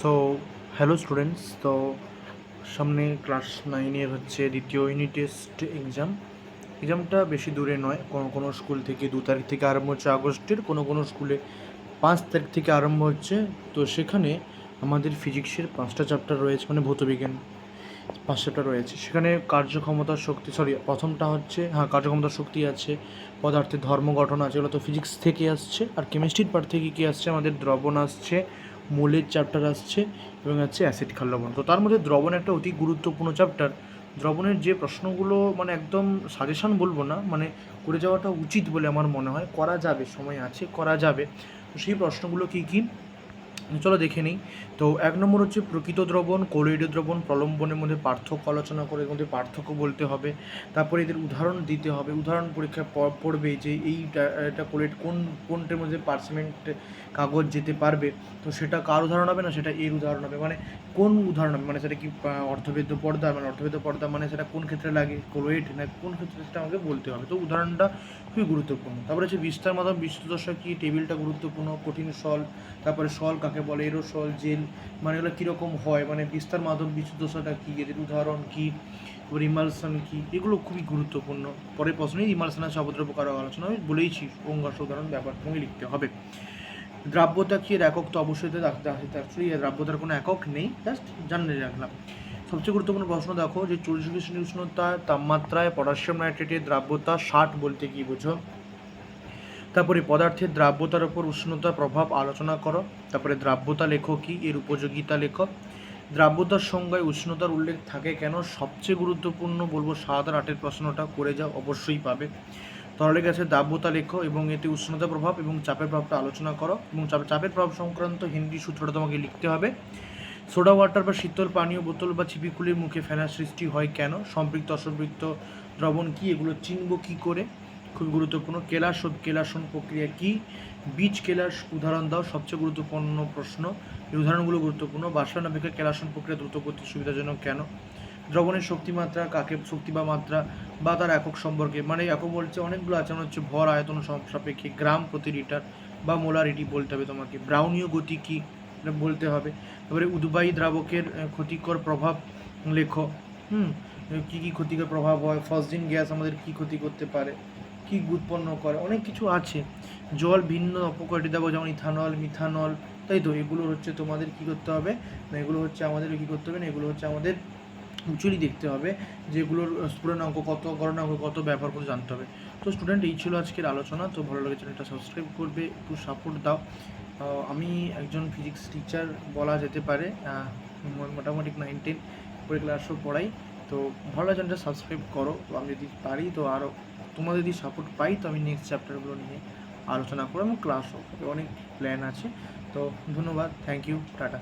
So hello students তো সামনে class নাইনের হচ্ছে দ্বিতীয় ইউনিট টেস্ট এক্সাম এক্সামটা বেশি দূরে নয়। কোনো কোনো স্কুল থেকে দু তারিখ থেকে আরম্ভ হচ্ছে আগস্টের, কোনো কোনো স্কুলে পাঁচ তারিখ থেকে আরম্ভ হচ্ছে। তো সেখানে আমাদের ফিজিক্সের পাঁচটা চ্যাপ্টার রয়েছে মানে ভৌতবিজ্ঞান পাঁচ চ্যাপ্টার রয়েছে। সেখানে কার্যক্ষমতার শক্তি সরি প্রথমটা হচ্ছে হ্যাঁ কার্যক্ষমতার শক্তি আছে, পদার্থের ধর্ম গঠন আছে, এগুলো তো ফিজিক্স থেকে আসছে। আর কেমিস্ট্রির পার্ট থেকে কী আসছে? আমাদের দ্রবণ আসছে মূলের চ্যাপ্টার আসছে এবং আছে অ্যাসিড খাল লবণ। তো তার মধ্যে দ্রবণ একটা অতি গুরুত্বপূর্ণ চ্যাপ্টার দ্রবণের যে প্রশ্নগুলো মানে একদম সাজেশন বলব না মানে করে যাওয়াটা উচিত বলে আমার মনে হয়। করা যাবে, সময় আছে, করা যাবে। তো সেই প্রশ্নগুলো কী কী? চলো দেখে নিই। তো এক নম্বর হচ্ছে প্রকৃত দ্রবণ কোলয়েড দ্রবণ প্রলম্বনের মধ্যে পার্থক্য আলোচনা করে এর মধ্যে পার্থক্য বলতে হবে। তারপরে এদের উদাহরণ দিতে হবে। উদাহরণ পরীক্ষায় প- পড়বে যে এইটা এটা কোলেট কোন কোনটার মধ্যে পার্সিমেন্ট কাগজ যেতে পারবে? তো সেটা কার উদাহরণ হবে না সেটা এর উদাহরণ হবে। মানে কোন উদাহরণ হবে? মানে সেটা কি আহ, অর্ধবেদ্য পর্দা? মানে অর্ধবেদ্য পর্দা মানে সেটা কোন ক্ষেত্রে লাগে? কোলোয়েট না কোন ক্ষেত্রে সেটা আমাকে বলতে হবে। তো উদাহরণটা খুবই গুরুত্বপূর্ণ। তারপরে হচ্ছে বিস্তার মাধ্যম বিশুদ্ধ দশা কি? টেবিলটা গুরুত্বপূর্ণ কঠিন সল তারপরে সল কাকে বলে এরো সল জেল মানে এগুলো কীরকম হয়? মানে বিস্তার মাধ্যম বিশুদ্ধ দশাটা কী? এদের উদাহরণ কী? তারপর কী? এগুলো খুবই গুরুত্বপূর্ণ। পরের প্রশ্নেই ইমালসানের সাবদ্রব্য কারও আলোচনা আমি বলেইছি। অঙ্গাস উদাহরণ তুমি লিখতে হবে। দ্রাব্যতা কি এর একক? তো অবশ্যই অ্যাকচুয়ালি দ্রাব্যতার কোনো একক নেই। জাস্ট জানিয়ে রাখলাম। সবচেয়ে গুরুত্বপূর্ণ প্রশ্ন দেখো যে চল্লিশ ডিগ্রি উষ্ণতা তাপমাত্রায় পটাশিয়াম নাইট্রেটের দ্রাব্যতা ষাট বলতে কি বোঝো? তারপরে পদার্থের দ্রাব্যতার উপর উষ্ণতার প্রভাব আলোচনা করো। তারপরে দ্রাব্যতা লেখো কি? এর উপযোগিতা লেখো। দ্রাব্যতার সংজ্ঞায় উষ্ণতার উল্লেখ থাকে কেন? সবচেয়ে গুরুত্বপূর্ণ বলব সাত আর আটের প্রশ্নটা করে যাও, অবশ্যই পাবে। তরলে গেছে দ্রাব্যতা লেখো এবং এতে উষ্ণতা প্রভাব এবং চাপের প্রভাবটা আলোচনা করো এবং চাপ- চাপের প্রভাব সংক্রান্ত হিন্দি সূত্রটা তোমাকে লিখতে হবে। সোডা ওয়াটার বা শীতল পানীয় বোতল বা চিপিকুলির মুখে ফেনার সৃষ্টি হয় কেন? সম্পৃক্ত, অসম্পৃক্ত দ্রবণ কি? এগুলো চিনব কি করে? খুব গুরুত্বপূর্ণ। কেলাস ও কেলাসন প্রক্রিয়া কি? বীজ কেলাস উদাহরণ দাও, সবচেয়ে গুরুত্বপূর্ণ প্রশ্ন। এই উদাহরণগুলো গুরুত্বপূর্ণ। বাষ্পায়ন অপেক্ষা কেলাসন প্রক্রিয়া দ্রুত গতির সুবিধাজনক কেন? দ্রবণের শক্তিমাত্রা কাকে, শক্তি বা মাত্রা বা তার একক সম্পর্কে? মানে একক বলছে অনেকগুলো যেমন হচ্ছে ভর, আয়তন সাপেক্ষে গ্রাম প্রতি লিটার বা মোলারিটি বলতে হবে তোমাকে। ব্রাউনীয় গতি কি? বলতে হবে। তারপরে উদ্বায়ী দ্রাবকের ক্ষতিকর প্রভাব লেখো। হুম কী কী ক্ষতিকর প্রভাব হয়? ফসজিন গ্যাস আমাদের কী ক্ষতি করতে পারে? কী উৎপন্ন করে, অনেক কিছু আছে। জল ভিন্ন অপকারী দেবো, যেমন ইথানল, মিথানল। তাই তো, এগুলো হচ্ছে তোমাদের কী করতে হবে? না, এগুলো হচ্ছে আমাদের কী করতে হবে না, এগুলো হচ্ছে আমাদের অ্যাকচুয়ালি দেখতে হবে, যেগুলোর স্ফুরণাঙ্ক কত গণনাঙ্ক কত ব্যবহার করে জানতে হবে। তো স্টুডেন্ট এই ছিল আজকের আলোচনা। তো ভালো লাগে চ্যানেলটা সাবস্ক্রাইব করবে, একটু সাপোর্ট দাও। আমি একজন ফিজিক্স টিচার বলা যেতে পারে। মোটামুটি নাইন টেন পরে ক্লাসও পড়াই। তো ভালো চ্যানেলটা সাবস্ক্রাইব করো। আমি যদি পারি, তো আরও তোমাদের যদি সাপোর্ট পাই, তো আমি নেক্সট চ্যাপ্টারগুলো নিয়ে আলোচনা করো এবং ক্লাসও হবে। অনেক প্ল্যান আছে। তো ধন্যবাদ। Thank you tata